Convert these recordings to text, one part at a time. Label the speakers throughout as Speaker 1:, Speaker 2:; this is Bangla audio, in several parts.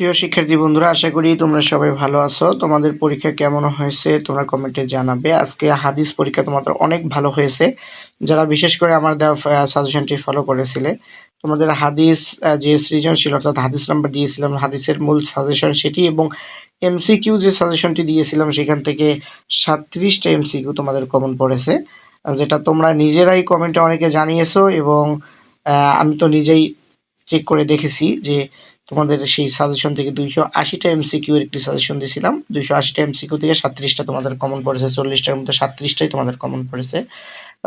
Speaker 1: প্রিয় শিক্ষার্থী বন্ধুরা, আশা করি তোমরা সবাই ভালো আছো। তোমাদের পরীক্ষা কেমন হয়েছে তোমরা কমেন্টে জানাবে। আজকে হাদিস পরীক্ষা তোমাদের অনেক ভালো হয়েছে। যারা বিশেষ করে আমার দেওয়া সাজেশনটি ফলো করেছিলে, তোমাদের হাদিস যে সৃজনশীল অর্থাৎ হাদিস নাম্বার দিয়েছিলাম, হাদিসের মূল সাজেশন সেটি এবং এমসিকিউ যে সাজেশনটি দিয়েছিলাম, সেখান থেকে সাতত্রিশটা এমসিকিউ তোমাদের কমন পড়েছে, যেটা তোমরা নিজেরাই কমেন্টে অনেকে জানিয়েছো এবং আমি তো নিজেই চেক করে দেখেছি যে তোমাদের সেই সাজেশন থেকে দুইশো আশিটা এমসিকিউ এর একটি সাজেশন দিয়েছিলাম দুইশো আশিটা এমসিকিউ থেকে সাতত্রিশটা তোমাদের কমন পড়েছে, চল্লিশটার মধ্যে সাতত্রিশটাই তোমাদের কমন পড়েছে।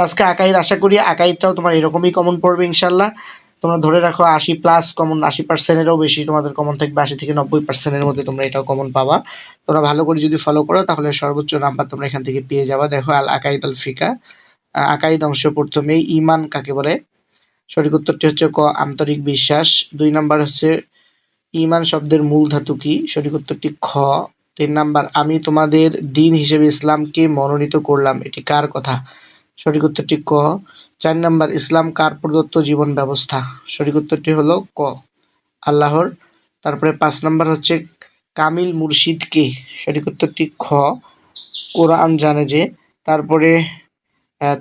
Speaker 1: আজকে আকাইদ আশা করি আকাইদটাও তোমার এরকমই কমন পড়বে ইনশাল্লাহ তোমরা ধরে রাখো আশি প্লাস কমন আশি পার্সেন্টেরও বেশি তোমাদের কমন থাকবে, আশি থেকে নব্বই পার্সেন্টের মধ্যে তোমরা এটাও কমন পাবা। তোমরা ভালো করে যদি ফলো করো, তাহলে সর্বোচ্চ নাম্বার তোমরা এখান থেকে পেয়ে যাবা। দেখো, আল আকাইদ আল ফিকা। আকাইদ অংশ প্রথমেই ইমান কাকে বলে? সঠিক উত্তরটি হচ্ছে ক, আন্তরিক বিশ্বাস। দুই নাম্বার হচ্ছে ইমান শব্দের মূল ধাতু কি? সঠিক উত্তরটি খ। তিন নাম্বার, আমি তোমাদের দিন হিসেবে ইসলামকে মনোনীত করলাম। এটি কার কথা? সঠিক উত্তরটি ক। চার নাম্বার, ইসলাম কার প্রদত্ত জীবন ব্যবস্থা? সঠিক উত্তরটি হলো ক। আল্লাহর। তারপরে পাঁচ নাম্বার হচ্ছে কামিল মুর্শিদ কে? সঠিক উত্তরটি খ। কোরআন জানে যে, তারপরে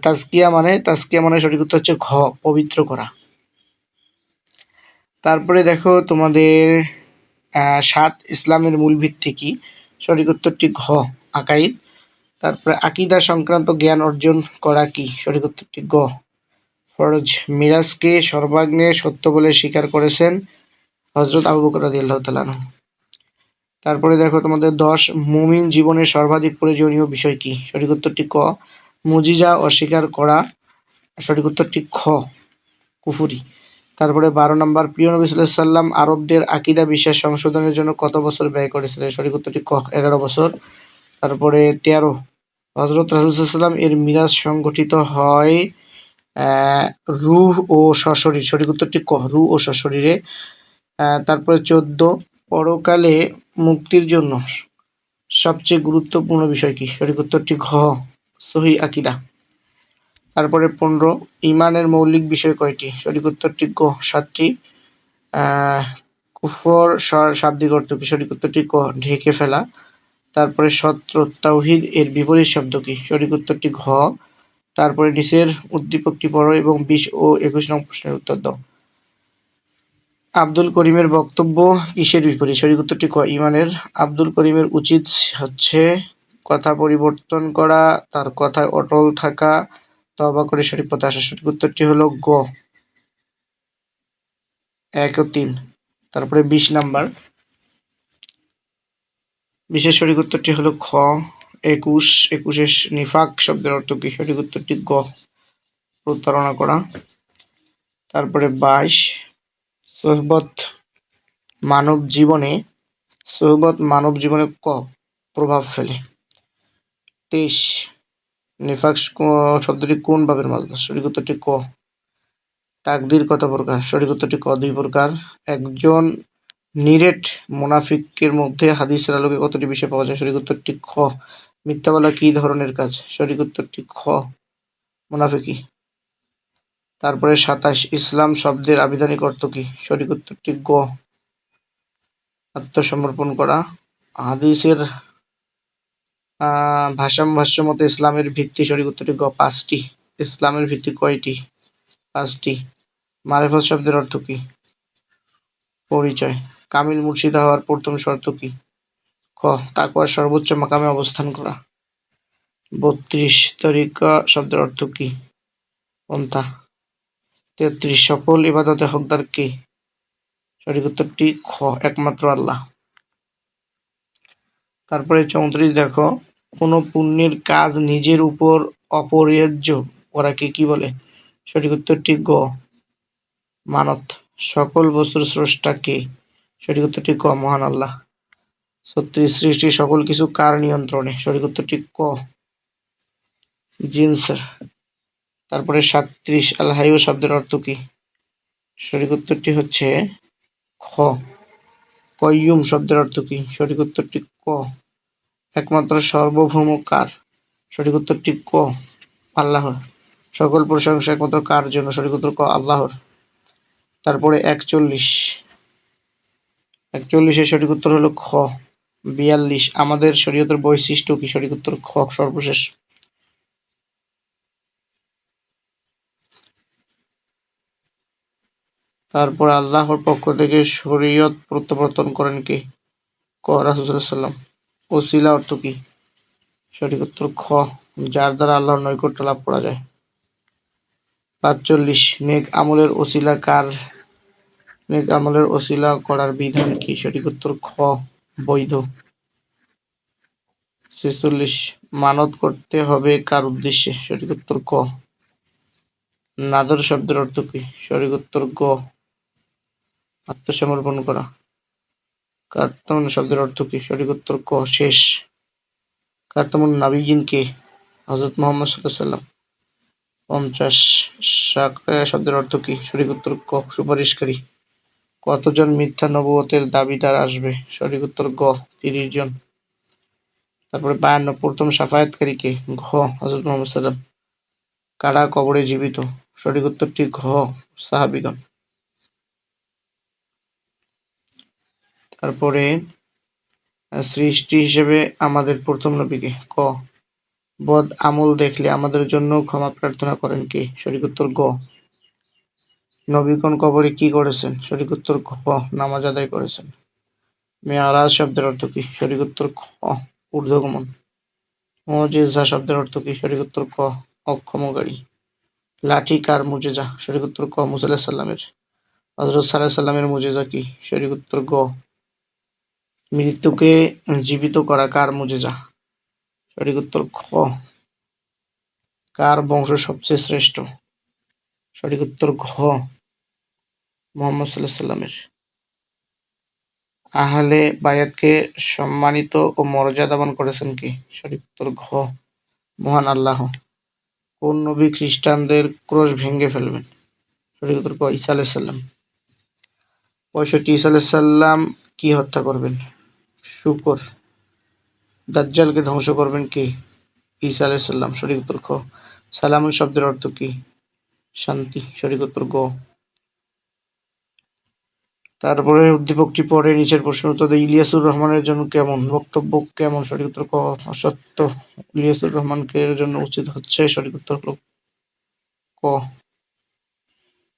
Speaker 1: তাজকিয়া মানে তাজকিয়া মানে সঠিক উত্তর হচ্ছে ঘ, পবিত্র করা। তারপরে দেখো তোমাদের সাত ইসলামের মূল ভিত্তি কি? সঠিক উত্তরটি ঘ আকাইদ তারপরে আকিদা সংক্রান্ত জ্ঞান অর্জন করা কি? সঠিক উত্তরটি গ, ফরজ। মিরাজকে সর্বাগ্নে সত্য বলে স্বীকার করেছেন হজরত আবু বকর রাদিয়াল্লাহু তাআলা তারপরে দেখো তোমাদের দশ, মুমিন জীবনের সর্বাধিক প্রয়োজনীয় বিষয় কি? সঠিক উত্তরটি ক, মুজিজা অস্বীকার করা। সঠিক উত্তরটি খ, কুফুরি। তারপরে বারো নম্বর, প্রিয় নবী সাল্লাম আরবদের আকিদা বিশ্বাস সংশোধনের জন্য কত বছর ব্যয় করেছিলেন? সঠিক উত্তরটি ক, এগারো বছর। তারপরে তেরো হজরত রাসুলসাল্লাম এর মিরাজ সংগঠিত হয় রুহ ও সশরীর। সঠিক উত্তরটি ক রু ও সশরীরে। তারপরে চোদ্দ, পরকালে মুক্তির জন্য সবচেয়ে গুরুত্বপূর্ণ বিষয় কি? সঠিক উত্তরটি ঘ, সহি আকিদা। তারপরে পনেরো, ইমানের মৌলিক বিষয় কয়টি? সঠিক উত্তরটি গ সাতটি। কুফর শাব্দিক অর্থ কি? সঠিক উত্তরটি ক, ঢেকে ফেলা। তারপরে সত্র, তাওহিদ এর বিপরীত শব্দ কি? সঠিক উত্তরটি ঘ। তারপরে নিচের উদ্দীপকটি পড়ো এবং বিশ ও একুশ নং প্রশ্নের উত্তর দাও। আব্দুল করিমের বক্তব্য কিসের বিপরীত? সঠিক উত্তরটি ক, ইমানের। আব্দুল করিমের উচিত হচ্ছে কথা পরিবর্তন করা, তার কথায় অটল থাকা তবা করে সঠিক পথে আসা সঠিক উত্তরটি হলো গ। এক ও তিন। তারপরে বিশ নাম্বার। বিশেষ সঠিক উত্তরটি হলো খ। একুশ। একুশের নিফাক শব্দের অর্থ কি? সঠিক উত্তরটি গ। প্রতারণা করা। তারপরে বাইশ। সোহবত মানব জীবনে, সোহবত মানব জীবনে ক? প্রভাব ফেলে। তেইশ। নিফাক শব্দটি কোন ভাবের মাঝদার সঠিক উত্তরটি ক। তাকদির কত প্রকার সঠিক উত্তরটি ক, দুই প্রকার। একজন নিরেট মোনাফিকের মধ্যে হাদিসের আলোকে কতটি বিষয় পাওয়া যায়? সঠিক উত্তরটি খ। মিথ্যা বলা কি ধরনের কাজ? সঠিক উত্তরটি খ। মোনাফিকি। তারপরে সাতাশ, ইসলাম শব্দের আবিধানিক অর্থ কি? সঠিক উত্তরটি গ। আত্মসমর্পণ করা। হাদিসের ভাষাম ভাষ্য মতে ইসলামের ভিত্তি সঠিক উত্তরটি গ, পাঁচটি। ইসলামের ভিত্তি কয়টি? পাঁচটি। মারেফত শব্দের অর্থ কি? পরিচয়। কামিল মুর্শিদা হওয়ার প্রথম শর্ত কি? ক তাকওয়ার সর্বোচ্চ মাকামে অবস্থান করা। বত্রিশ, তরিকা শব্দের অর্থ কি? পন্থা। তেত্রিশ, সকল ইবাদতে হকদার কি? সঠিক উত্তরটি খ, একমাত্র আল্লাহ। তারপরে চৌত্রিশ, দেখো কোনো পুণ্যের কাজ নিজের উপর অপরিহার্য। ওরাকে কি বলে? সঠিক উত্তরটি গ। মানত। সকল বস্তুর স্রষ্টা কে? সঠিক উত্তরটি ক, মহান আল্লাহ। ছত্রিশ সৃষ্টি সকল কিছু কার নিয়ন্ত্রণে? সঠিক উত্তরটি ক। জিন্সের তারপরে সাতত্রিশ আল্লাহাইউ শব্দের অর্থ কি? সঠিক উত্তরটি হচ্ছে খ। কয়ুম শব্দের অর্থ কি? সঠিক উত্তরটি ক। একমাত্র সার্বভৌম কার সঠিক উত্তরটি ক? আল্লাহর। সকল প্রশংসা একমাত্র কার জন্য? সঠিক উত্তর ক? আল্লাহর। তারপরে একচল্লিশ। একচল্লিশের সঠিক উত্তর হলো খ। বিয়াল্লিশ। আমাদের শরীয়তের বৈশিষ্ট্য কি? সঠিক উত্তর খ, সর্বশেষ। তারপর আল্লাহর পক্ষ থেকে শরীয়ত প্রত্যাবর্তন করেন কে? ক রাসুসাল্লাম ওসিলা অর্থ কি? সঠিক উত্তর খ। যার দ্বারা আল্লাহর নৈকট্য লাভ করা যায়। পাঁচচল্লিশ, নেক আমলের ওসিলা কার? নেক আমলের ওসিলা করার বিধান কি? সঠিক উত্তর খ, বৈধ। ছেচল্লিশ, মানত করতে হবে কার উদ্দেশ্যে? সঠিক উত্তর ক। নাদর শব্দের অর্থ কি? সঠিক উত্তর গ। আত্মসমর্পণ করা। কাত্তমন শব্দের অর্থ কি? সঠিক উত্তর ক, শেষ। কাত্তমন নাবিগিন কে? হজরত মোহাম্মদ সাল্লাম পঞ্চাশ শব্দের অর্থ কি? সঠিক উত্তর ক, সুপারিশকারী। কতজন মিথ্যা নবুয়তের দাবিদার আসবে? সঠিক উত্তর গ, তিরিশ জন। তারপরে বায়ান্ন, প্রথম সাফায়াতকারী কে? ঘ হজরত মোহাম্মদ সাল্লাম কারা কবরে জীবিত? সঠিক উত্তরটি ঘ, সাহাবিগণ। তারপরে সৃষ্টি হিসেবে আমাদের প্রথম নবীকে ক। বদ আমল দেখলে আমাদের জন্য ক্ষমা প্রার্থনা করেন কে? সঠিক উত্তর গ। নবীগণ কবরে কি করেছেন? সঠিক উত্তর খ। নামাজ আদায় করেছেন। মেয়ারাজ শব্দের অর্থ কি? সঠিক উত্তর খ। ঊর্ধ্বগমন। মজেজা শব্দের অর্থ কি? সঠিক উত্তর ক। অক্ষমকারী। লাঠি, কার মুজেজা? সঠিক উত্তর ক। মুসাল্লাহ সাল্লামের হজরত সাল্লাহ সাল্লামের মুজেজা কি? সঠিক উত্তর গ। মৃত্যুকে জীবিত করা কার মুজেজা? সঠিক উত্তর খ। কার বংশ সবচেয়ে শ্রেষ্ঠ? সঠিক উত্তর ঘ। মোহাম্মদ সাল্লাহ সাল্লামের আহলে বায়াতকে সম্মানিত ও মর্যাদাবান করেছেন কি? সঠিক উত্তর ঘ। মহান আল্লাহ। কোন নবী খ্রিস্টানদের ক্রোশ ভেঙে ফেলবেন? সঠিক উত্তর ক, ঈসা আলাইসাল্লাম পঁয়ষট্টি, ঈসা আলাইসাল্লাম কি হত্যা করবেন? শুকর। দাজ্জালকে ধ্বংস করবেন কি? ঈসা আলাইসাল্লাম সঠিক উত্তর খ। সালামুন শব্দের অর্থ কি? শান্তি সঠিক উত্তর গ। তারপরে উদ্দীপকটি পরে নিচের প্রশ্ন উত্তর ইলিয়াসুর রহমানের জন্য কেমন? বক্তব্য কেমন? সঠিক উত্তর ক, অসত্য। ইলিয়াসুর রহমানকে জন্য উচিত হচ্ছে সঠিক উত্তর ক।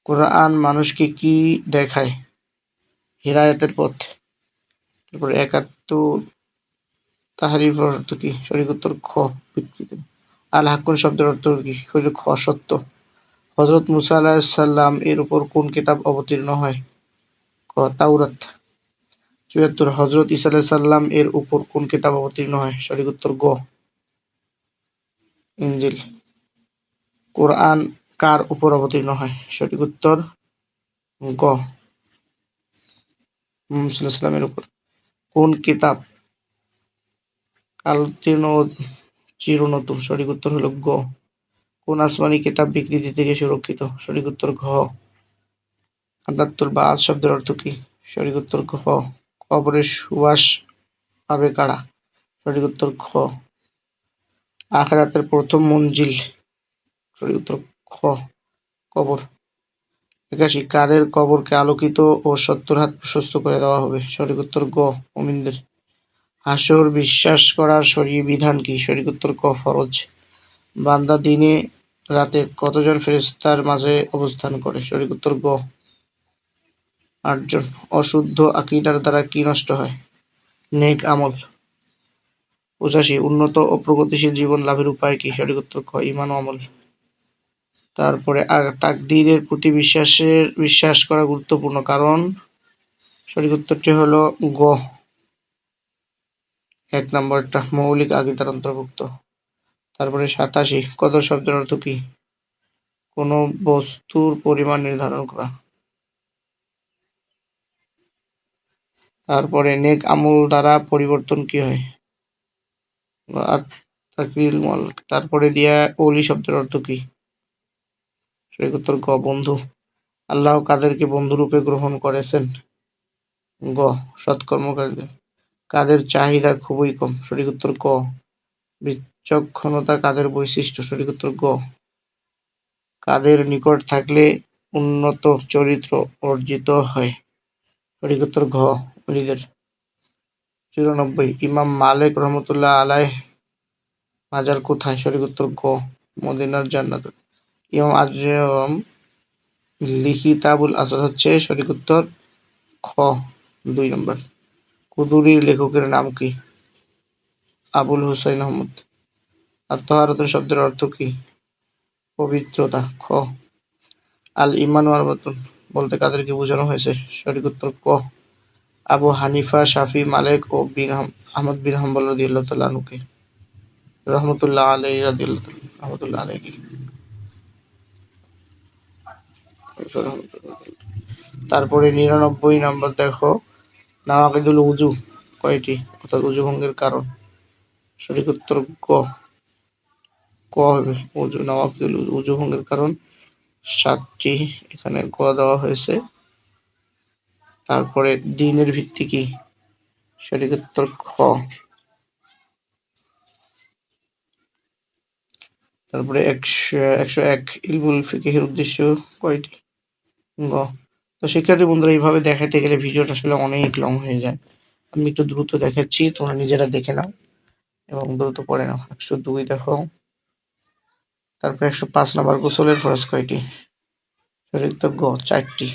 Speaker 1: কোরআন মানুষকে কি দেখায়? হিরায়তের পথ। তারপরে তাহারিফ অর্থ কি? সঠিক উত্তর খ, বিকৃতি। আল হাকুন শব্দের অর্থ কি? খ, সত্য। হজরত মুসা আলাহিসাল্লাম এর উপর কোন কিতাব অবতীর্ণ হয়? ক চুয়াত্তর হজরত ইসা এর উপর কোন কিতাব অবতীর্ণ হয়? সঠিক উত্তর গ। ইঞ্জিল কোরআন কার উপর অবতীর্ণ হয়? সঠিক উত্তর গ। মুসলামের উপর। কোন কিতাব? কালতীর্ণ চিরনতুন সঠিক উত্তর হলো গ। কোন আসমানি কিতাব বিকৃতি থেকে সুরক্ষিত? সঠিক উত্তর ঘ। আটাত্তর বা আজ শব্দের অর্থ কি? সঠিক উত্তর ঘ। কবরের সুবাস পাবে কারা? সঠিক উত্তর খ আখরাতের প্রথম মঞ্জিল। সঠিক উত্তর খ কবর। একাশি, কাদের কবরকে আলোকিত ও সত্তর হাত প্রশস্ত করে দেওয়া হবে? সঠিক উত্তর গ অমিনদের হাসর বিশ্বাস করার শরীর বিধান কি? সঠিক উত্তর ক, ফরজ। বান্দা দিনে, রাতে কতজন ফেরেস্তার মাঝে অবস্থান করে? সঠিক উত্তর গ, আটজন। অশুদ্ধ আকিদার দ্বারা কি নষ্ট হয়? নেক আমল। পঁচাশি, উন্নত ও প্রগতিশীল জীবন লাভের উপায় কি? সঠিক উত্তর ক ইমান আমল। তারপরে তাকদিরের প্রতি বিশ্বাসের, বিশ্বাস করা গুরুত্বপূর্ণ কারণ, সঠিক উত্তরটি হলো গ। এক নম্বরটা, মৌলিক আগিদার অন্তর্ভুক্ত। তারপরে সাতাশি, কদর শব্দের অর্থ কি? কোনো বস্তুর পরিমাণ নির্ধারণ করা। তারপরে নেক আমল দ্বারা পরিবর্তন কি হয়? তারপরে দিয়া অলি শব্দের অর্থ কি? উত্তর গ বন্ধু। আল্লাহ কাদেরকে বন্ধুরূপে গ্রহণ করেছেন। গ, সৎকর্মকারীদের। কাদের চাহিদা খুবই কম। সঠিক উত্তর ক। বিচক্ষণতা কাদের বৈশিষ্ট্য? সঠিক উত্তর গ। কাদের নিকট থাকলে উন্নত চরিত্র অর্জিত হয়। সঠিক উত্তর ঘ মুরিদের চুরানব্বই, ইমাম মালিক রহমতুল্লাহ আলাই মাজার কোথায়? সঠিক উত্তর গ মদিনার জান্নাত ইমাম আজম লিখিতাবুল আসাদ হচ্ছে সঠিক উত্তর খ, দুই নম্বর। কুদুরির লেখকের নাম কি? আবুল হুসাইন আহমদ। আত্মহারত শব্দের অর্থ কি? পবিত্রতা, খ। আল ইমান ওয়াল বাতুন, বলতে কাদেরকে বোঝানো হয়েছে। সঠিক উত্তর ক। আবু হানিফা, শাফি, মালিক ও বিন আহমদ বিন হাম্বল রাদিয়াল্লাহু তাআলা রহমতুল্লাহ আলাইহি রাদিয়াল্লাহু রহমতুল্লাহ আলাইহি তারপরে নিরানব্বই নম্বর দেখো। নাওয়াকিদুল উজু, কয়টি? অর্থাৎ উজু ভঙ্গের কারণ। সঠিক উত্তর ক। ক হবে উজু নওয়াকিদুল উজু ভঙ্গের কারণ। সাতটি, এখানে ক দেওয়া হয়েছে। তারপরে দিনের ভিত্তি কি? সঠিক উত্তর খ। তারপরে একশো একশো এক, ইলমুল ফিকেহের উদ্দেশ্য কয়টি? গ তো শিক্ষার্থী বন্ধুরা, এইভাবে দেখাতে গেলে ভিডিওটা আসলে অনেক লং হয়ে যায়। আমি একটু দ্রুত দেখাচ্ছি, তোমরা নিজেরা দেখে নাও এবং দ্রুত পড়ে নাও। একশো দুই দেখো। তারপরে একশো পাঁচ নাম্বার গোসলের ফরজ কয়টি? সঠিক গ, চারটি।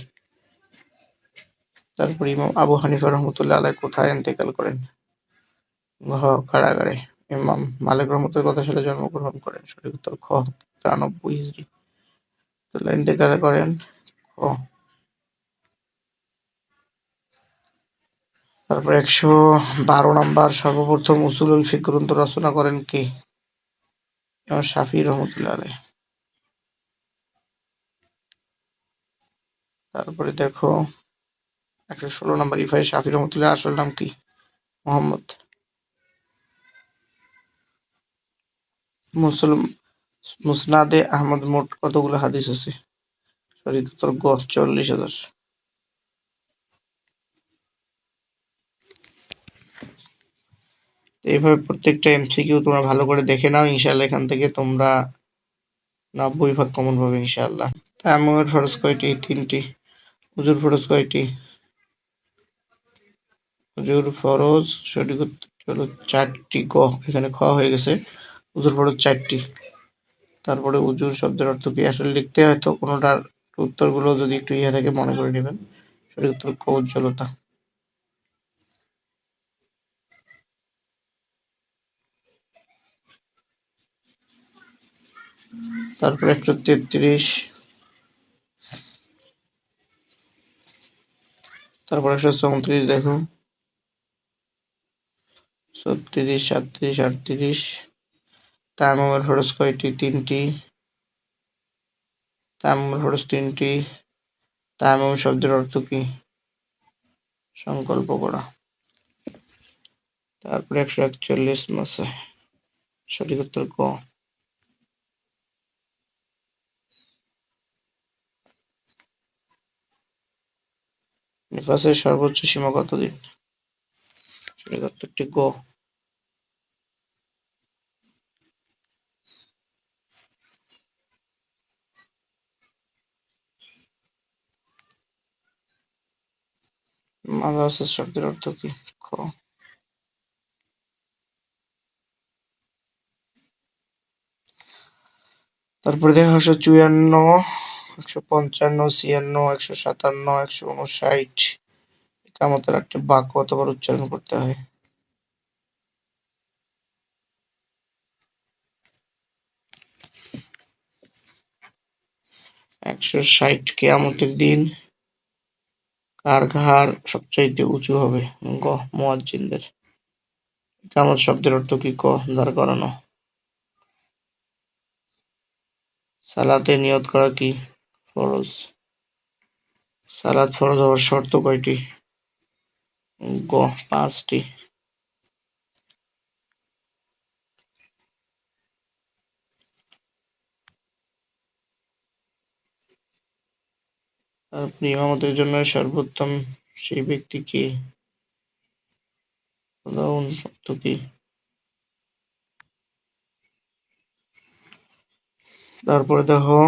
Speaker 1: তারপর ইমাম আবু হানিফা রহমতুল্লাহ আলাই কোথায় ইন্তেকাল করেন? ঘ, কারাগারে। ইমাম মালিক রহমতের কথা সালে জন্মগ্রহণ করেন। সঠিক উত্তর খ, তিরানব্বই হিজড়ি ইন্তেকাল করেন। তারপর একশো বারো নম্বর, সর্বপ্রথম উসুলুল ফিক গ্রন্থ রচনা করেন কে? শাফি রহমতুল্লাহ তারপরে দেখো, একশো ষোলো নম্বর ইফাই শাফি রহমতুল্লাহ, আসল নাম কি? মোহাম্মদ মুসলিম, মুসনাদে আহমদ, মোট কতগুলো হাদিস আছে? সঠিক উত্তর গ চল্লিশ হাজার। এইভাবে প্রত্যেকটা এমসিকিউ তোমরা ভালো করে দেখে নাও ইনশাল্লাহ এখান থেকে তোমরা নব্বই ভাগ কমন পাবে ইনশাল্লাহ তায়াম্মুমের ফরজ কয়টি? তিনটি। হুজুর ফরজ কয়টি? হুজুর ফরজ সঠিক হলো চারটি গ, এখানে খ হয়ে গেছে। হুজুর ফরজ চারটি। তারপরে উজুর শব্দের অর্থ কি? আসলে লিখতে হয়তো কোনোটার উত্তরগুলো যদি একটু ইয়ে থাকে মনে করে নেবেন সঠিক উত্তর ক উজ্জ্বলতা তারপর একশো তেত্রিশ। তারপর একশো চৌত্রিশ, দেখো। ছত্রিশ, সাতত্রিশ, আটত্রিশ। তায়ামুমের খরচ কয়টি তিনটি। তায়ামুমের খরচ তিনটি। তায়ামুম শব্দের অর্থ কি? সংকল্প করা। তারপরে একশো একচল্লিশ মাসে সঠিক উত্তর ক। নিফাসের সর্বোচ্চ সীমা কতদিন? সঠিক উত্তরটি গ। মাদ্রাসা শব্দের অর্থ কি? খ। তারপরে দেখা একশো চুয়ান্ন, একশো পঞ্চান্ন, ছিয়ান্ন, একশো সাতান্ন, একশো উনষাট। কামতের একটি বাক্য কতবার উচ্চারণ করতে হয়। একশো ষাট কেয়ামতের দিন। কার ঘাড় সবচাইতে উঁচু হবে। গ, মুয়াজ্জিনদের। কামত শব্দের অর্থ কি? ক, দাঁড় করানো। সালাতে নিয়ত করা কি? ফরজ। সালাত ফরজ হওয়ার শর্ত কয়টি? গ, পাঁচটি। আপনি ইমামতের জন্য সর্বোত্তম সেই ব্যক্তি কে কি? তারপরে দেখো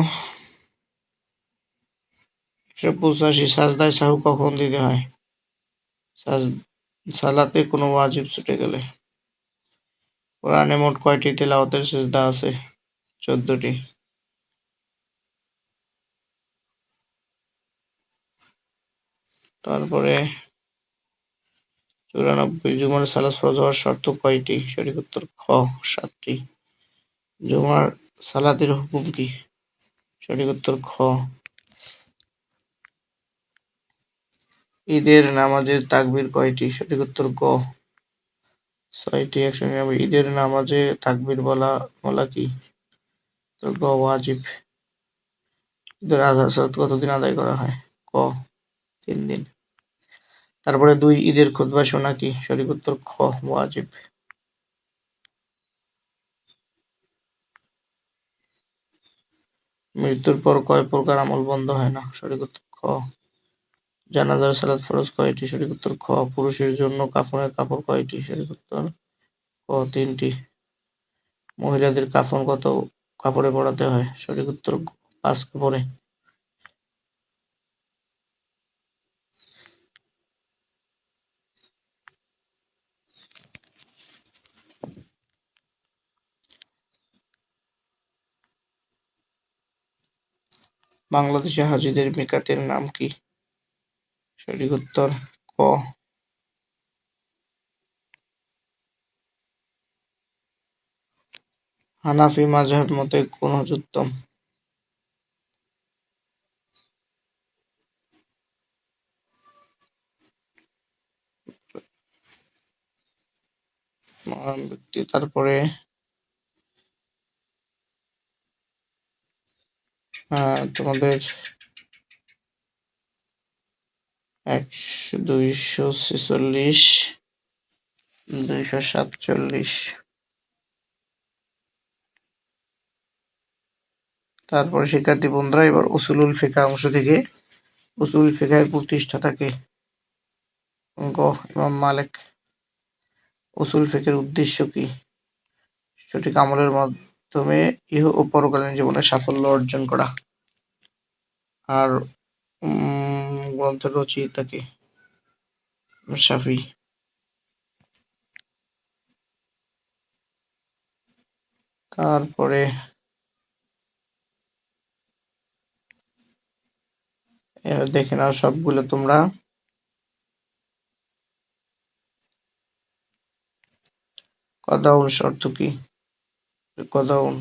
Speaker 1: একশো পঁচাশি সাজদায় সাহু কখন দিতে হয়? সাজ- সালাতে কোনো ওয়াজিব ছুটে গেলে। কোরআনে মোট কয়টি তেলাওয়াতের সিজদা আছে? চোদ্দটি। তারপরে চুরানব্বই জুমার সালাত ফরজ হওয়ার শর্ত কয়টি? সঠিক উত্তর খ, সাতটি। জুমার সালাতের হুকুম কি? সঠিক উত্তর খ। ঈদের নামাজের তাকবির কয়টি? সঠিক উত্তর গ। ছয়টি নিরানব্বই ঈদের নামাজে তাকবির বলা বলা কি? গ, ওয়াজিব। ঈদের আজহার সালাত কতদিন আদায় করা হয়? ক, তিন দিন। তারপরে দুই ঈদের খুতবা শোনা কি? সঠিক উত্তর খ, ওয়াজিব। মৃত্যুর পর কয় প্রকার আমল বন্ধ হয় না? সঠিক উত্তর খ। জানাজার সালাত ফরজ কয়টি? সঠিক উত্তর খ। পুরুষের জন্য কাফনের কাপড় কয়টি? সঠিক উত্তর ক তিনটি। মহিলাদের কাফন কত? কাপড়ে পরাতে হয়। সঠিক উত্তর পাঁচ কাপড়ে। বাংলাদেশে হাজিদের মিকাতের নাম কি? সঠিক উত্তর ক। হানাফি মাযহাব মতে কোন উত্তম? ব্যক্তি, তারপরে তোমাদের একশো, দুইশো ছেচল্লিশ, দুইশো সাতচল্লিশ। তারপরে শিক্ষার্থী বন্ধুরা, এবার উসুলুল ফিকা অংশ থেকে। উসুল ফিকার প্রতিষ্ঠাতাকে গ, ইমাম মালিক। উসুল ফিকের উদ্দেশ্য কি? সঠিক আমলের মাধ্যমে ইহ ও পরকালীন জীবনে সাফল্য অর্জন করা। আর উম, গ্রন্থের রচয়িতাকে শাফি তারপরে দেখে নাও সবগুলো তোমরা। কদাউন অর্থ কি? কদাউন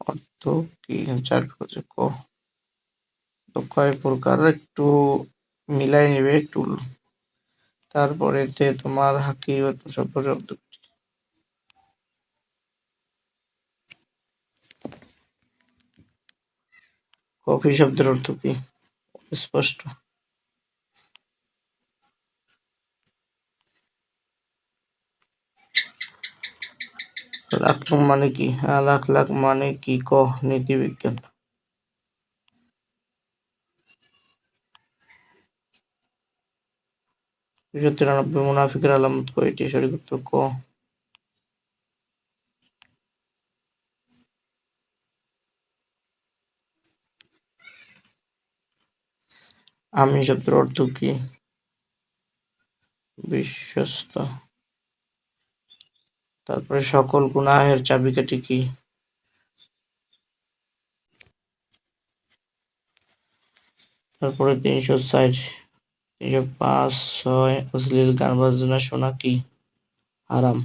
Speaker 1: অর্থ কি? চার ক। কয় প্রকার একটু মিলাই নিবে একটু। তারপরে তে তোমার হাকি শব্দ শব্দ কফি শব্দের অর্থ কি? স্পষ্ট। লাখ মানে কি? হ্যাঁ লাখ লাখ মানে কি? ক? নীতি দুশো তিরানব্বই মুনাফিকের আলামত কয়টি সঠিক উত্তর ক। আমি শব্দের অর্থ কি? বিশ্বস্ত। তারপরে সকল গুনাহের চাবিকাঠি কি? তারপরে তিনশো ষাট। পাঁচ ছয় অশ্লীল গান বাজনা শোনা কি? হারাম।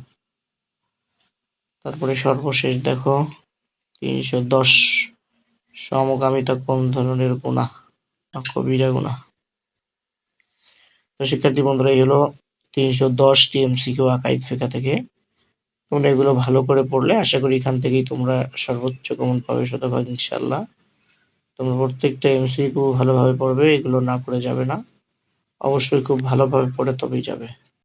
Speaker 1: তারপরে সর্বশেষ দেখো, তিনশো দশ সমকামিতা কোন ধরনের গুণা? কবিরা গুণা। তো শিক্ষার্থী বন্ধুরা, এই হলো তিনশো দশ টিএমসিকিউ আকাইদ ফেকা থেকে। তোমরা এগুলো ভালো করে পড়লে আশা করি এখান থেকেই তোমরা সর্বোচ্চ কমন পাবে শতভাগ ইনশাল্লাহ তোমরা প্রত্যেকটা এমসি এমসিকিউ ভালোভাবে পড়বে, এগুলো না পড়ে যাবে না। অবশ্যই খুব ভালোভাবে পড়ে তবেই যাবে।